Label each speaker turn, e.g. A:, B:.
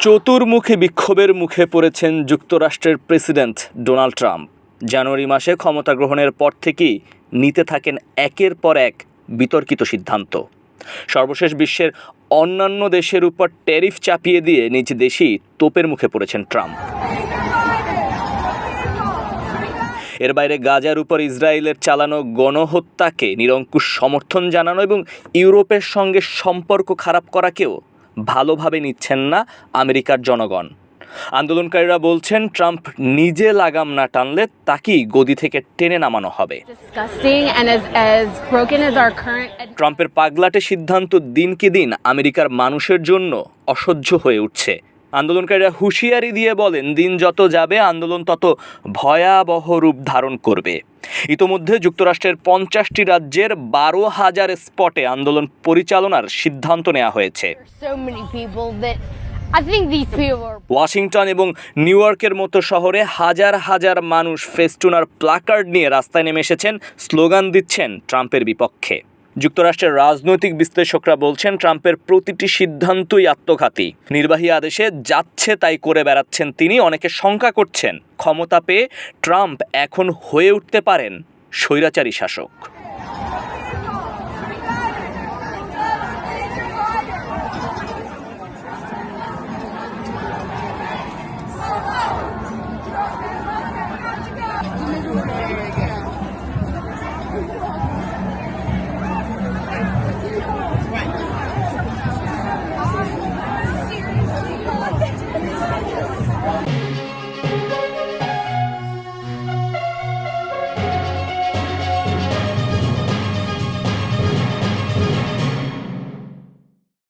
A: চতুর্মুখী বিক্ষোভের মুখে পড়েছেন যুক্তরাষ্ট্রের প্রেসিডেন্ট ডোনাল্ড ট্রাম্প। জানুয়ারি মাসে ক্ষমতা গ্রহণের পর থেকেই নিতে থাকেন একের পর এক বিতর্কিত সিদ্ধান্ত। সর্বশেষ বিশ্বের অন্যান্য দেশের উপর ট্যারিফ চাপিয়ে দিয়ে নিজ দেশেই তোপের মুখে পড়েছেন ট্রাম্প। এর বাইরে গাজার উপর ইসরায়েলের চালানো গণহত্যাকে নিরঙ্কুশ সমর্থন জানানো এবং ইউরোপের সঙ্গে সম্পর্ক খারাপ করাকেও ভালোভাবে নিচ্ছেন না আমেরিকার জনগণ। আন্দোলনকারীরা বলছেন ট্রাম্প নিজে লাগাম না টানলে তাকেই গদি থেকে টেনে নামানো হবে। ট্রাম্পের পাগলাটে সিদ্ধান্ত দিনকে দিন আমেরিকার মানুষের জন্য অসহ্য হয়ে উঠছে। আন্দোলনকারীরা হুঁশিয়ারি দিয়ে বলেন দিন যত যাবে আন্দোলন তত ভয়াবহ রূপ ধারণ করবে। ইতোমধ্যে যুক্তরাষ্ট্রের পঞ্চাশটি রাজ্যের বারো হাজার স্পটে আন্দোলন পরিচালনার সিদ্ধান্ত নেওয়া হয়েছে। ওয়াশিংটন এবং নিউ ইয়র্কের মতো শহরে হাজার হাজার মানুষ ফেস্টুনার প্লাকার্ড নিয়ে রাস্তায় নেমে এসেছেন স্লোগান দিচ্ছেন ট্রাম্পের বিপক্ষে। যুক্তরাষ্ট্রের রাজনৈতিক বিশ্লেষকরা বলছেন, ট্রাম্পের প্রতিটি সিদ্ধান্তই আত্মঘাতী। নির্বাহী আদেশে যাচ্ছে তাই করে বেড়াচ্ছেন তিনি, অনেকে শঙ্কা করছেন। ক্ষমতা পেয়ে ট্রাম্প এখন হয়ে উঠতে পারেন, স্বৈরাচারী শাসক।